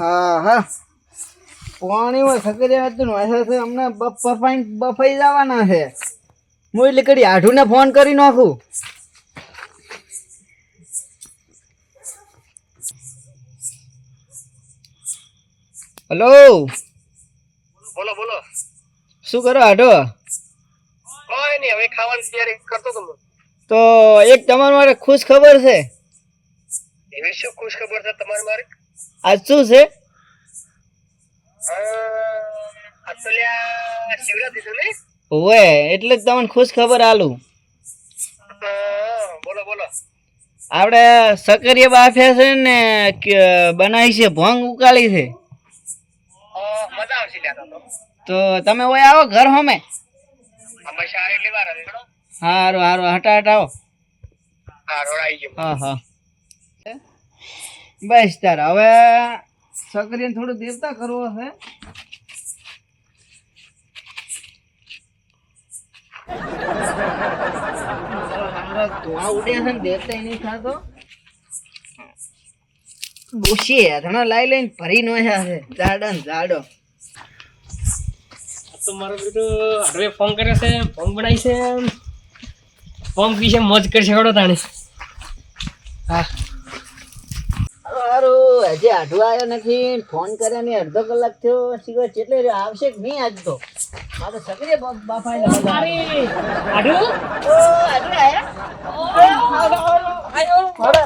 હા હા. પાણીમાં સકરિયા હતું ને અમને બફાઈ બફાઈ જવાના છે. હું એટલે કરી આઢુને ફોન કરી નાખું. હલો? બોલો બોલો. શું કરો આઢો? કોઈ નહીં હવે ખાવાની તૈયારી કરતો તો તો એક તમારા માટે ખુશ ખબર છે. એવી શું ખુશ ખબર છે તમારે મારે? આજ શું છે અ, આ તો લ્યા શિવરાત્રી છે ને ઓવે એટલે જ તમને ખુશ ખબર આલું. બોલો બોલો આપણે સકરિયા બાફ્યા છે ને બનાવી છે ભોંગ ઉકાળી છે. તો તમે ઓય આવો ઘર હોમે. હારું હારું હટા હટાવો. હા હા. બસ તાર હવે સકરીને થોડું દેવતા કરવો છે. ધોળા ઉડ્યા છે ને દેવતા નહીં થતો બોશી ઘણા લાઈ લઈને ભરી નો છે જાડો ને જાડો તો મારો બેટો હવે ફોન કર્યો છે ફોન બનાવી છે. ફોન પીશે મોજ કરશે હળો તાણે. હા. હારું હજી આઢું આવ્યો નથી. ફોન કર્યા ને અડધો કલાક થયો. કેટલે રહ્યો? આવશે કે નહીં આજ તો? આ તો સકરી બાપ- બાપાએ લગાવ્યા. અરે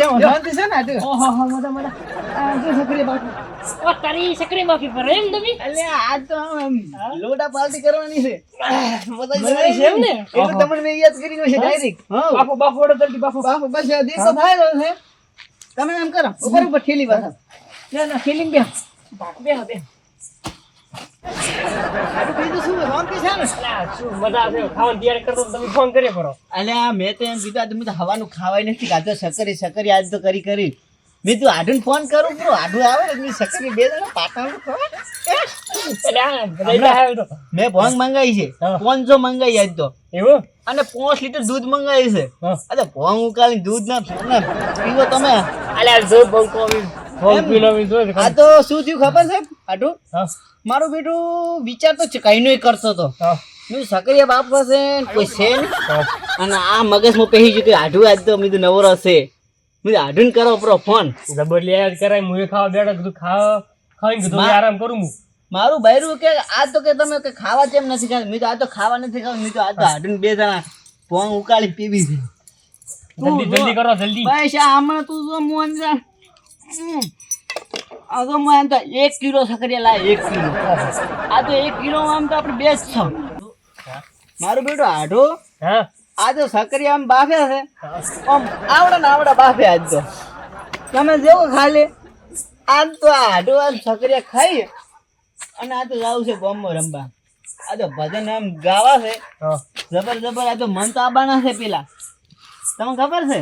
શાંતિ છે ને? ઓહો હો મજા મજા. આ જો સકરી બાપ. ઓ તારી સકરી માફી પર એમ તો લોટા પાલટી કરવાની છે. મજા મજાની છે એમ ને? એટલે તમને મેં યાદ કરી છે ડાયરેક્ટ બાપુ બાપુ ઓડો બાપુ. બાપુ બસ રહ્યો છે. તમે એમ કરો. ઉપર ઉપર ઠેલી વાત ના ના ઠેલી બે બે બે હવાનું ખાવાય નથી. કાતો સકરી સકરી આજ તો કરી કરી. મેં તું આઢું ફોન કરું બરો આઢું આવે ને સકરી બે જણા પાટાનું ખવાય. એટલે આ બધા આવ્યો તો મેં ભોંગ મંગાવી છે પાંચસો મંગાવી આજ તો. એવું? અને પાંચ લીટર દૂધ મંગાવી છે. અરે ભોંગ ઉકાળી દૂધ ના પીવો તમે. અલ્યા જો આ તો શું થયું ખબર છે હા. મારું બેટું વિચાર તો કઈ નો કરતો તો. મેં સક્રિય બાપ પાસે કોઈ છે અને આ મગજમાં પહેરી ગયું કે આઢું આજ તો મીધું નવો રહેશે મેં આઢું કરો પરો ફોન. જબર લે કરાય મુએ ખાવા બેઠો કીધું ખાવા ખાઈને કીધું આરામ કરું હું મારું બૈરું કે આ તો કે તમે કે ખાવા કેમ નથી ખાતા. મેં તો આ તો ખાવા નથી ખાવા મેં તો આ તો આઢું બે જણા પોંગ ઉકાળી પીવી જલ્દી જલ્દી કરો જલ્દી. પૈસા હમણાં તું જો મોહન જા આ તો મોહન તો એક કિલો સકરિયા લાય એક કિલો. આ તો એક કિલો આમ તો આપણે બેસ્ટ છો. મારું બેટું આઢો. હા. આ તો સકરિયા આમ બાફ્યા છે. આમ આવડા ને આવડા બાફ્યા આજ તો. તમે જેવો ખાલી આજ તો આઢો આમ સકરિયા ખાઈ અને આ તો જાવું છે બોમ્બો રમવા. આ તો ભજન આમ ગાવા છે. હા. જબર જબર આ તો મન તો આબાના છે પેલા. તમને ખબર છે?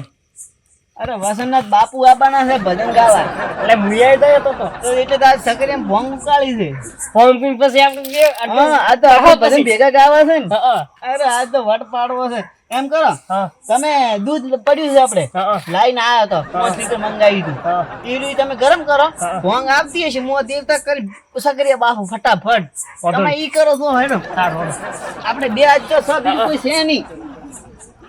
અરે વસંતનાથ બાપુ આબાના છે ભજન ગાવા. એટલે મુએ તો તો તો. એટલે તો સકરી એમ ભોંગ ઉકાળી છે. ફોન પીન પછી આપણે હા આ તો આપણે ભજન ભેગા ગાવા છે ને. અરે આ તો વટ પાડવો છે. એમ કરો તમે દૂધ પડ્યું છે આપણે. લાઈન આવ્યો તો પાંચ લીટર મંગાવી હતું એ તમે ગરમ કરો. ભોંગ આપતી હશે મો દેવતા કરી સકરી બાપુ ફટાફટ. તમે ઈ કરો છો હેડો. આપણે બે આજ તો સબ બીજું કોઈ છે નહીં.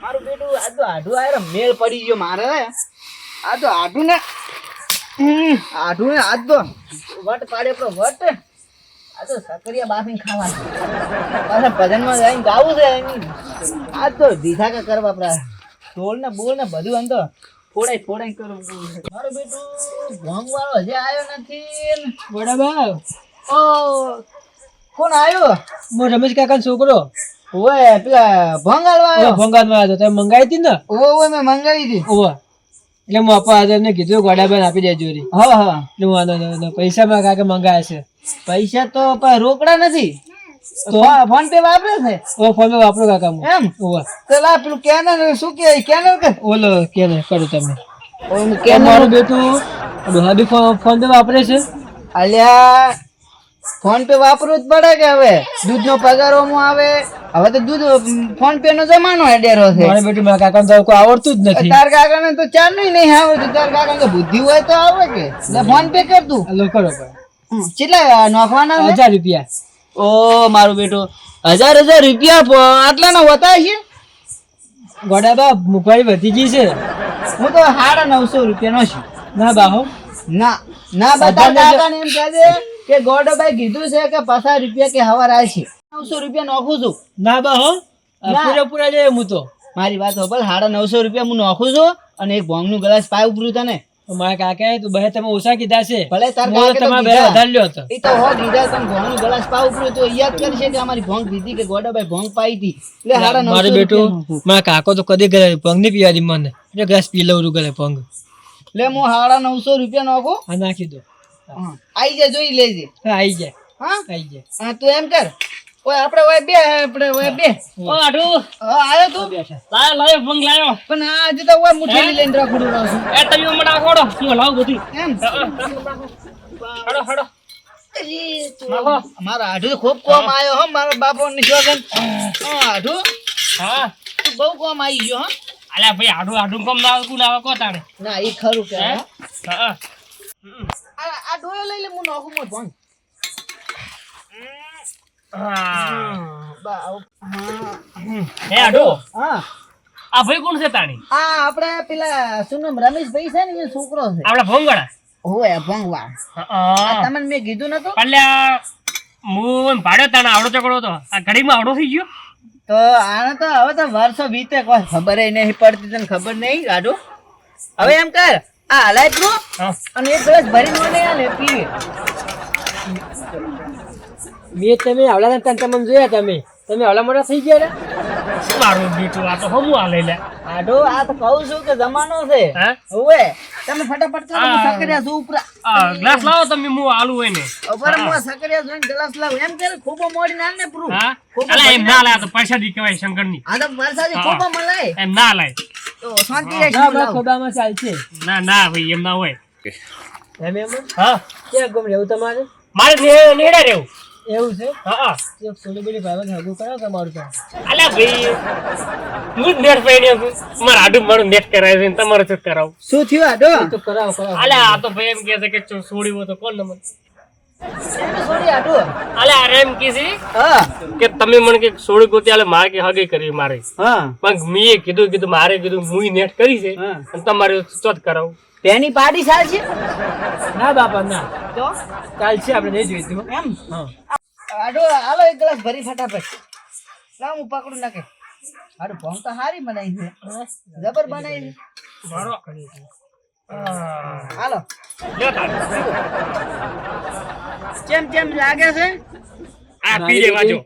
મારું બેટું આ તો આઢું આયરો મેલ પડી ગયો મારે. આ તો આઢું ને. આઢું ને આજ તો. વટ પાડે આપણો વટ. આ તો સકરિયા બાફીને ખાવા પાછા ભજનમાં જઈને ગાવું છે. આ તો દીધા કે કરવા આપણા. ઢોલ ને બોલ ને બધું આમ તો ફોડાઈ ફોડાઈ કરવું મારું બેટું ભોંગ વાળો હજી આવ્યો નથી. ને. બરાબર ઓ કોણ આવ્યો મો રમેશ કાકા છોકરો. ઓય પેલા ભંગાલવા આવ્યો? ભંગાલવા આવ્યો તે મંગાવી હતી ને? ઓય ઓય મેં મંગાવી હતી. ઓવા. એટલે હું આપા આજે ને કીધું ગોડાબેન આપી દેજો રી હા હા. એટલે આનો પૈસા માં કાકે મંગાયા છે. પૈસા તો પણ રોકડા નથી. તો? ફોન પે વાપરે છે? ઓ ફોન પે વાપરો કાકા હું. એમ? ઓવા. પેલા પેલું કેનર શું કે કેનર કે? ઓલો કે ને કરો તમે ઓય કેનર બેટું ફોન ફોન પે વાપરે છે. અલ્યા ફોન પે વાપરવું જ પડે કે હવે? દૂધનો પગાર આવે. હવે તો દૂધ ફોન પે નો જમાનો હેડેરો છે. મારે બેટી મારા કાકાને તો કોઈ આવડતું જ નથી. તાર કાકાને તો ચાલુ નહીં આવડતું. તાર કાકા ને બુદ્ધિ હોય તો આવે કે? ફોન પે કર તું. લો કરો. કેટલા નોખવાના હજાર રૂપિયા. ઓ મારું બેટો. હજાર હજાર રૂપિયા આટલા આટલાના હોતા છે ગોડા બા મુખવારી વધી ગઈ છે. હું તો સાડા નવસો રૂપિયાનો છું. ના બાહો ના ના બધા બધાને ને એમ કહે કે ગોડભાઈ કીધું છે કે પચાસ રૂપિયા કે હવા આવે છે. નવસો રૂપિયા નોખું છું. ના બા હો. પૂરેપૂરા જોઈએ હું તો. મારી વાત હોભળ સાડા નવસો રૂપિયા હું નોખું છું અને એક ભોંગનું ગ્લાસ પાય ઉપરું તને. મારા કાકા તું બહે તમે ઓછા કીધા છે. ભલે તાર કાકા તમે બહે. વધારે લ્યો તો. એ તો હો કીધા તમે ભોંગનું ગ્લાસ પાય ઉપરું તો યાદ કરશે કે અમારી ભોંગ દીધી કે ગોડાભાઈ ભોંગ પાઈ હતી. એટલે સાડા નવસો મારે બેટું મારા કાકો તો કદી ઘરે ભંગ નહીં પીવાની મને. એટલે ગ્લાસ પી લઉં ગલે ભંગ. એટલે હું સાડા નવસો રૂપિયા નોખું. હા નાખી દો. આઈ જા જોઈ લેજે. આઈ જાય. હા? આઈ જા હા તું એમ કર. ઓય આપણે ઓય બે આપણે ઓય બે. ઓ હા આયો તું. લાયો લાયો ભંગ લાયો. પણ આ આજે તો ઓય મુઠેલી લઈને રાખડું છું એ તમે મને આખોડો હું લાવ બધું. એમ? હડો હડો મારા આઢુ ખૂબ કોમ આવ્યો હો મારા બાપો નિશોગન આઢુ. હા. તું બહુ કોમ આવી ગયો હા. અલ્યા ભાઈ આઢુ આઢુ કમ ના આવે કુલ આવે કો તારે. ના એ ખરું કે હે? આ ડોયો લઈ લે હું. નોખું કીધું નતું અલ્યા હું ભાડે તાણે આવડો ચકડો તો આ ઘડીમાં આવડો થઈ ગયો. તો આને તો હવે તો વર્ષો વીતે કોઈ ખબર નહીં પડતી તને ખબર નહીં ગાડું હવે એમ કર. આ હલાય તું અને એક ગ્લાસ ભરીને મને આલે પીવે. મેં તમે આવડા તન તમને જોયા તમે. તમે આવડા મોટા થઈ ગયા ને શું મારું બીટું આ તો હમું આ લઈ લે આડો આ તો કહું છું કે જમાનો છે. હે? તમે ફટાફટ કરો સકરિયા જો ઉપરા ગ્લાસ લાવો તમે હું આલુ હોય ને ઉપર હું. સકરિયા જોઈને ગ્લાસ લાવું. એમ કે ખૂબ મોડી ના ને પ્રૂફ. હા? ખૂબ એમ ના લાય તો પૈસા દી કહેવાય શંકરની Ah. આ તો વરસાદી હા. ખૂબ મલાય એમ ના લાય. તો શાંતિ રાખ ખોબામાં ચાલશે ના ના ભાઈ એમ ના હોય. હા. ક્યાં ગમ રહેવું તમારે? મારે નેડા રહેવું. એવું છે? હા એક સોની બોલી ભાઈ હગું કરાવો તમારું તો અલ્યા ભાઈ હું નેટ પૈણી છું મારા આડું મારું નેટ કરાય છે ને તમારે શું કરાવું. શું થયું આડો તો કરાવો કરાવો. અલ્યા આ તો ભાઈ એમ કહે છે કે ચો- છોડી તો કોણ નંબર? એનું છોડી અરે એમ કહે છે કે તમે મને કે છોડી ગોતી આલે મારે કે હગી કરી મારે. પણ મેં કીધું કીધું મારે કીધું હું નેટ કરી છે અને તમારે ચોથ કરાવું. તેની પાર્ટી સાલ છે? ના બાપા ના. તો? કાલ છે આપણે નહીં જોઈતું એમ? આડો હાલો એક ગ્લાસ ભરી ફટાફટ. લાવ હું પકડું નાખે. આડો ભોંગ તો હારી બનાવી છે. જબર બનાવી છે. હાલો. કેમ કેમ લાગે છે? આ પી લેવા જો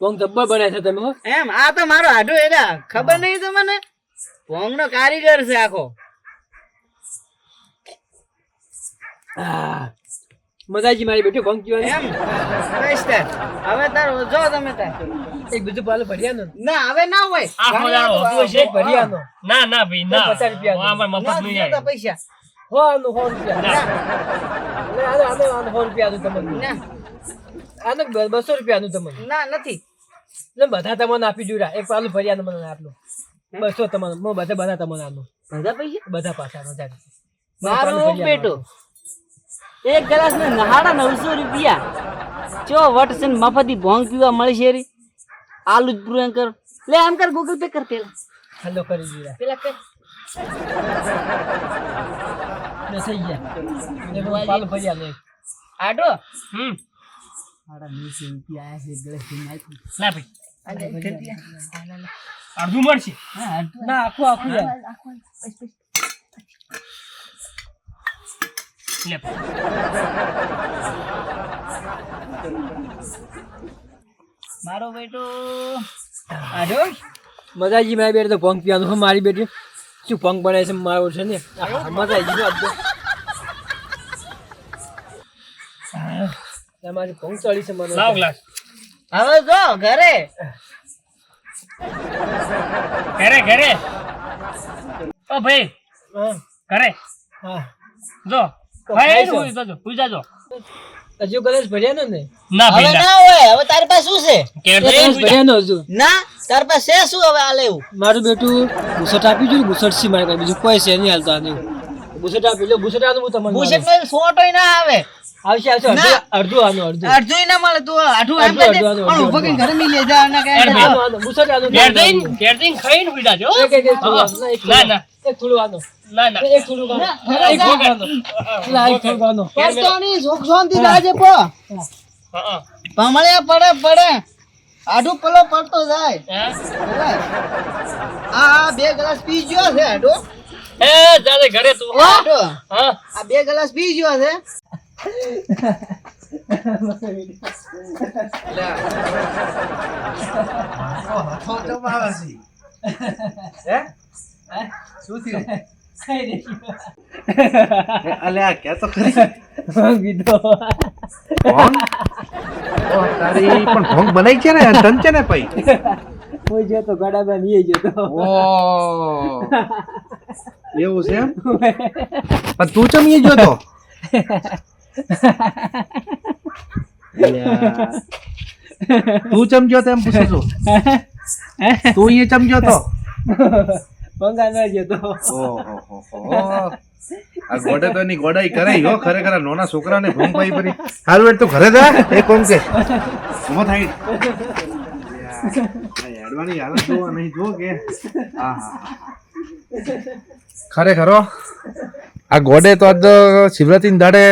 પોંગ જબ્બર બને છે તમે એમ આ તો મારો આડો એડા. ખબર નહીં તમને? પોંગ નો કારીગર છે આખો. મજાજી મારી બેટી પોંગ પીવાની? એમ બસ હવે તાર જો તમે તાર. એક બીજું પાલું ભર્યા ના હવે ના હોય. આ ઘણી દાડો છે હશે. ના ના ભાઈ ના. પચાસ રૂપિયા આ મફતનું નહીં પૈસા. હો આનું સો રૂપિયા ના. એટલે આનું આનું આનું સો રૂપિયા આનું તમને. ના. આનું બસો રૂપિયા આનું તમને. ના નથી. એટલે બધા તમને આપી જોડા એક પાલું ભર્યા મને આટલું બસો તમને હું બધા બધા તમને આનું બધા પૈસા? બધા પાછા મજા મારો પેટો એક ગ્લાસ ને નહાડા નવસો રૂપિયા. ચો વટ છે મફતી ભોંગ પીવા મળશે રી. આલુ જ પૂરું કર. લે આમ કર ગૂગલ પે કર પેલા. હેલો કરી દીધા. પેલા કર. બેસાઈ ગયા. એક ભર્યા લે આડો. હમ. આડા નવસો રૂપિયા આયા છે એક થી નાખ્યું. ના ભાઈ. અડધું મળશે. ના આખું આખું આખું, બસ, બસ. લે. મારો બેટો. આડો. મજાજી મારી બેટી તો ભોંગ પીવાનું મારી બેટી. શું પંખ બનાય છે મારો છે ને. મજા આવી. આહ, તમારી પંખ ચડી છે મને લાવ ગ્લાસ. હવે જો ઘરે. ઘરે ઘરે. ઓ ભાઈ ઘરે. હા. જો ભાઈ જાજો. હજુ કદાચ ભર્યા ને ના? હવે ના. હોય હવે તારી પાસે શું છે? હજુ. ના? તારી પાસે છે શું હવે આ લેવું? મારું બેટું બુસટ આપી છે બુસટ સી મારે બીજું કોઈ છે નહીં હાલતા નહીં બુસટ આપી લો બુસટ આનું હું તમને બુસટ. નો સોટોય ના આવે. આવશે આવશે. અડધું અડધું આનું અડધું. અડધું ના મળે તું આઠું આમ કરી દે. પણ ઊભો ઊભો ઘરે મી લે જા અને કે બુસટ આનું ઘેર જઈને ખાઈને એક એક ના, ના. એક થોડું આનું. ના ના. એક થોડું એક જાજે પો. હા. ભમળિયા પડે પડે. આઢું પલો પડતો જાય. આ આ બે ગ્લાસ પી ગયો છે આડો. એ જાને ઘરે તું. હા? આ બે ગ્લાસ પી ગયો છે. અલ્યા કે તો ખરી કીધો ભોંગ? તારી પણ ભોંગ બનાવી છે ને? તન છે ને ભાઈ? કોઈ જો તો ગાડામાં જો તો. ઓ. એવું છે એમ? પણ તું ચમ ઈ જોતો તો? તું ચમજો જોતો એમ પૂછું છું? તું અહીંયા ચમજો જોતો પંગા ન જતો આ ગોડે તો એની ગોડાઈ કરે હો ખરેખર આ નાના છોકરાને ભૂમ પાઈ પડી. હાલ વેટ તો ઘરે જા એ કોમ કે? ઊભો થાય. હેડવાની હાલત જોવા નહીં જો કે. આહા. ખરેખર આ ગોડે તો આજ શિવરાત્રી દાડે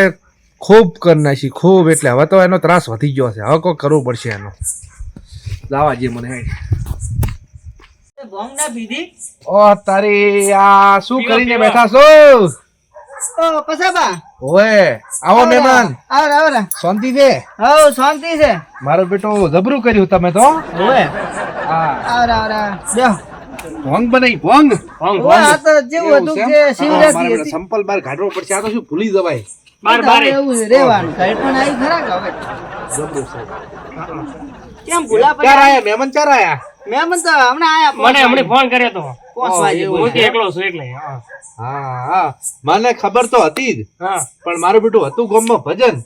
ખૂબ કરી નાખી ખૂબ એટલે. હવે તો એનો ત્રાસ વધી ગયો છે. હવે કોઈ કરવું પડશે એનો. લાવા જે મને હેડ. ભોંગ ના પીધી ઓ તારી આ શું કરીને બેઠા છો? ઓ પસાબા. ઓએ આવો મહેમાન. આવો આવો શાંતિ છે? હો શાંતિ છે. મારો બેટો જબરું કર્યું તમે તો. ઓએ હા. આવો આવો બેહો. ભોંગ બનાવી ભોંગ. ભોંગ ભોંગ. આ તો જેવું હતું કે? શિવરાત્રી હતી. સંપલ બાર કાઢવો પડશે. આ તો શું ભૂલી જવાય? બાર બાર. એવું રેવાનું રહેવાનું. પણ આવી ખરા કે હવે? જબરું છે. કેમ ભૂલા ચાર પડ્યા આયા મહેમાન ચાર આયા મહેમાન તો હમણાં આયા મને હમણાં ફોન કર્યો તો. પાંચ ઓ, વાગે એવું હું એકલો છું એટલે હા. હા હા. મને ખબર તો હતી જ. પણ મારું બેટું હતું ગોમમાં ભજન.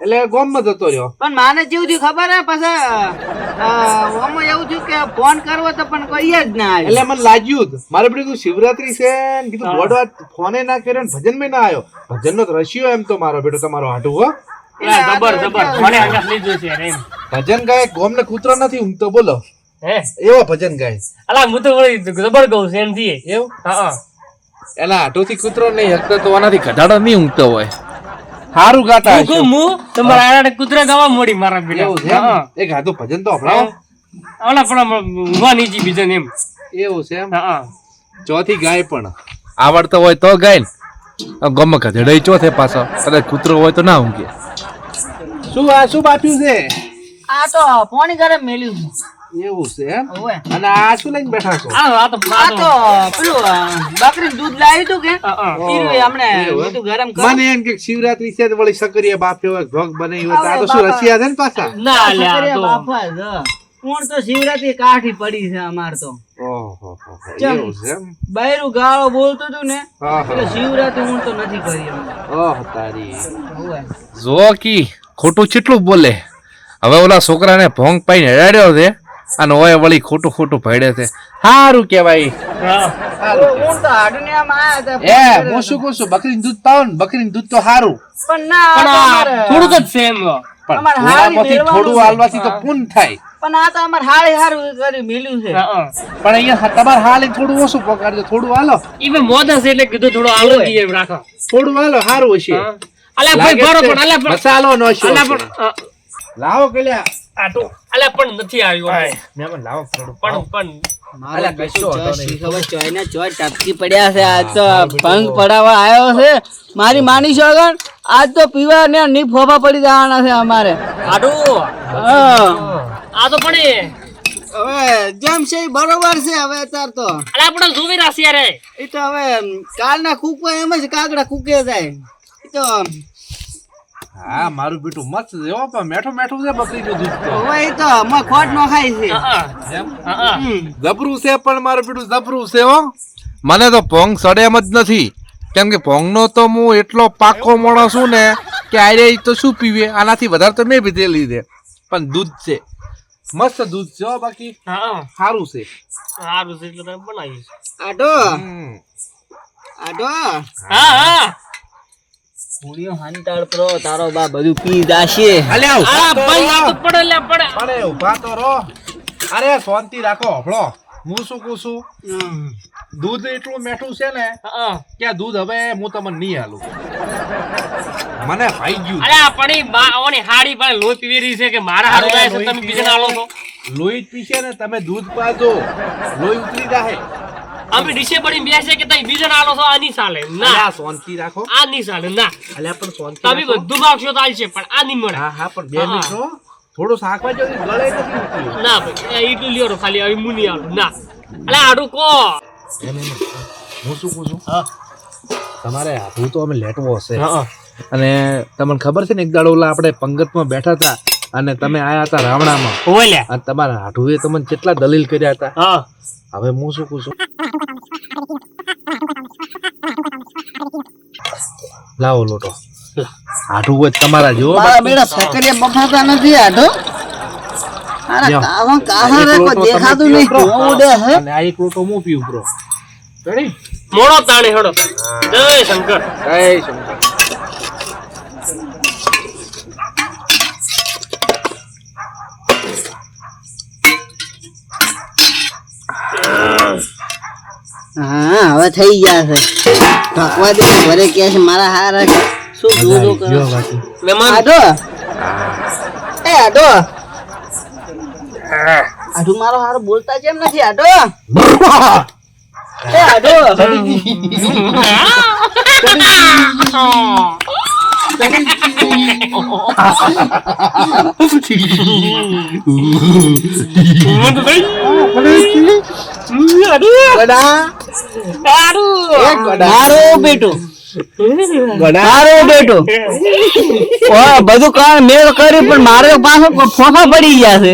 એટલે ગોમમાં જતો રહ્યો. પણ માને જેવું થયું ખબર હે? પછી અ, એવું થયું કે ફોન કરવો તો પણ કોઈ જ ના આવ્યો. એટલે મને લાગ્યું જ. મારે બેટું શિવરાત્રી છે. ને કીધું ગોડવા ફોને ના કર્યો ને ભજનમાં ના આવ્યો. ભજન નો રસ્યો એમ તો મારો બેટો તમારો હાટું હો. જબર જબર. મને લીધું છે ભજન ગાય ગોમ ને કૂતરો નથી ઊંઘતો બોલો. એવો ભજન ગાય. અલા હું તો વળી જબર કહું છું એમ થી એવું? હા હા. એના હાટોથી કૂતરો નહીં હકતો તો આનાથી ઘટાડો નહીં ઊંઘતો હોય. સારું ગાતા હું કહું હું તમારા આરાડે કૂતરા ગાવા મોડી મારા એવું છે એ હાથું ભજન તો હભળાવો અલા પણ ઊંઘવા નીચી બીજો ને એમ. એવું છે એમ? હા હા. ચોથી ગાય પણ. આવડતો હોય તો ગાય ને. ગમે ગધેડાઈ ચોથે પાછો કદાચ કૂતરો હોય તો ના ઊંઘે. શું આ શું બાપ્યું છે? આ તો પોણી ઘરે મેલ્યું છે. એવું છે એમ? અને આ શું લઈને બેઠા છો? આ તો આ તો પેલું બકરી દૂધ લાવ્યું તું કે? પીરું. હમણે બધું ગરમ કર મને એમ કે શિવરાત્રી છે તો વળી સકરીયા બાપ્યો હોય ભોગ બનાવી હોય આ તો શું રશિયા છે ને પાછા? ના લ્યા તો. બાપા જ. કોણ તો શિવરાત્રી કાઠી પડી છે અમાર તો. ઓહો બૈરું ગાળો બોલતું તું ને એટલે શિવરાત્રી હું તો નથી કરી ઓહ તારી. જો કી ખોટું કેટલું બોલે? હવે ઓલા છોકરાને ભોંગ પાઈને હેડાડ્યો છે. અને ઓય વળી ખોટું ખોટું ભડે છે. સારું કેવાય હું. એ શું કહું છું? બકરીનું દૂધ પાવ ને બકરીનું દૂધ તો સારું પણ ના થોડુંક જ છે એમ. પણ અમારે હારી થોડામાંથી મેળવાનું થોડું હાલવાથી તો પૂન થાય. પણ આ તો અમારે હાળી હારું કરી મેલ્યું છે. હા હા. પણ અહીંયા તમારે હાલ થોડું ઓછું પકડજો થોડું હાલો. ઈ મેં મોદા છે એટલે કીધું થોડું રાખો. થોડું હાલો સારું હશે. અલા ભાઈ ભરો પણ અલા મસાલો નો શો અલા પણ લાવો કલ્યા. આ અલે પણ નથી આવ્યો મે પણ લાવો પણ પણ. અલા, કશો વાંધો નહીં. ખબર ચોય ને ચોય ટપકી પડ્યા છે. આજ તો ભંગ પડાવવા આવ્યો છે. મારી માની છો આગળ? આજ તો પીવા ને ની ફોફા પડી જવાના છે અમારે. આડું હા. આ તો પણ હવે જેમ છે બરોબર છે હવે અત્યારે તો. અલા પણ જોવી રાશિ યાર એ. એ તો હવે કાલના કૂકવા એમ જ કાગડા કૂકે જાય. એ તો હા મારું બેટું મસ્ત છે. હો પણ મેઠું મેઠું છે બકરીનું દૂધ તો. ઓય તો અમે ખોટ નો ખાય છે. જબરું છે પણ મારું બેટું જબરું છે હો. મને તો પોંગ સડે એમ જ નથી. કેમ કે પોંગનો તો હું એટલો પાકો માણસ છું ને કે આરે તો શું પીવે? આનાથી વધારે તો મેં પીધેલી છે. પણ દૂધ છે. મસ્ત દૂધ છે બાકી. હા સારું છે. સારું છે એટલે તમે બનાવીશ આડો. આડો. હા હા. પૂરીઓ હંતાળ પ્રો તારો બા બધું પી જાશે. અલે આ ભાઈ આ તો પડે લે પડે. પડે ઊભા તો રો અરે શાંતિ રાખો હપળો હું શું કહું છું? દૂધ એટલું મેઠું છે ને કે દૂધ હવે હું તમને નહીં હાલું. મને ભાઈ ગયું. અરે પણ ઓની હાડી પર લોહી પીવી રહી છે કે મારા હારું અરે છે લોહી તમે બીજાને આલો છો? લોહી પીશે ને તમે દૂધ પાજો લોહી ઉતરી જાહે. અમે ડીશે પડી બેસે કે તઈ બીજાને આલો છો આની ચાલે. ના. આ શાંતિ રાખો. આ ની ચાલે ના. અલ્યા પણ શાંતિ તમે બધું ભાગશો તો છે પણ આ ની મળે. હા હા પણ બે મિત્રો થોડું શાકભાજી ગળે નથી ના ભાઈ એટલું લ્યો ખાલી હવે મુની આલું. ના. અલે આડું કો. હું શું કહું છું તમારે હાથું તો અમે લેટવો હશે. હા. અને તમને ખબર છે ને એક દાડો ઓલા આપણે પંગતમાં બેઠા હતા અને તમે આયા હતા રાવણામાં. ઓલ્યા અને તમારા હાઠુએ તમને કેટલા દલીલ કર્યા હતા? હા. હવે હું શું કહું છું લાવો લોટો. હાઠું હોય તમારા જેવો મારા બેડા સકરિયા બફાતા નથી આડો અરે કાવા કાહા રે એક કોઈ લોટો તમે દેખાતું નહીં. ઓડે હે અને આ એક લોટો હું પીવું બ્રો. રેડી? મોડો તાણે હેડો. જય શંકર. જય શંકર હા હવે થઈ ગયા છે. ભગવાન દે ઘરે કે છે મારા હારા શું જોજો કરો મહેમાન. આડો એ આડો આડો મારો હારો બોલતા કેમ નથી આડો એ આડો ગડા એ બધું કામ મેળ કર્યું પણ મારે પાસે ફોફા પડી ગયા છે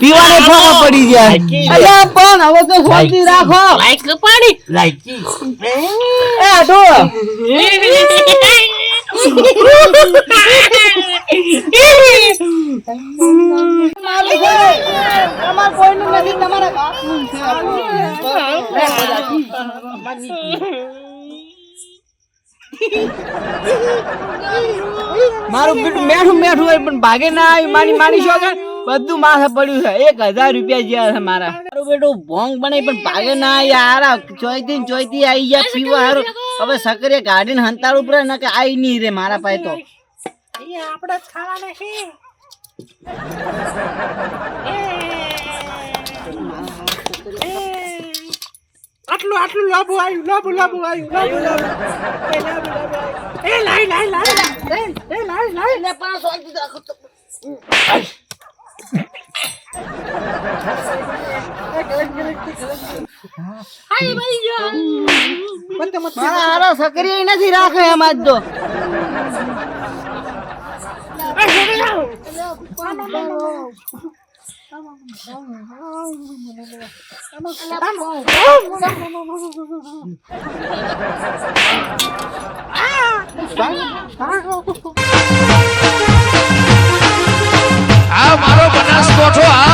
પીવાને ફોફા પડી ગયા અલ્યા પણ હવે તો શાંતિ રાખો. લાઈક. પાડી એ આટો મારું બેટું મેઠું મેઠું હોય, પણ ભાગે ના આવી, મારી મારી શોખન બધું માથે પડ્યું છે. એક હજાર રૂપિયા જેવા છે મારા. મારું બેટું ભોંગ બને પણ ભાગે ના આવી. હારા ચોઈતી ચોઈતી આવી ગયા, પીવા હારું. હવે સકરે ગાડીને હંતાળ ઉપર ન કે આવી નહીં રે મારા પાસે તો. આટલું આટલું લાંબુ આવ્યું લાંબુ લાંબુ આવ્યું લાંબુ લાંબુ. એ લાંબુ લાંબુ આવ્યું. એ લાઈ લાઈ લાઈ એ રાખો તો. મારા હારા સકરી નથી રાખે એમ આજ તો. આ મારો બનાસકોઠો આ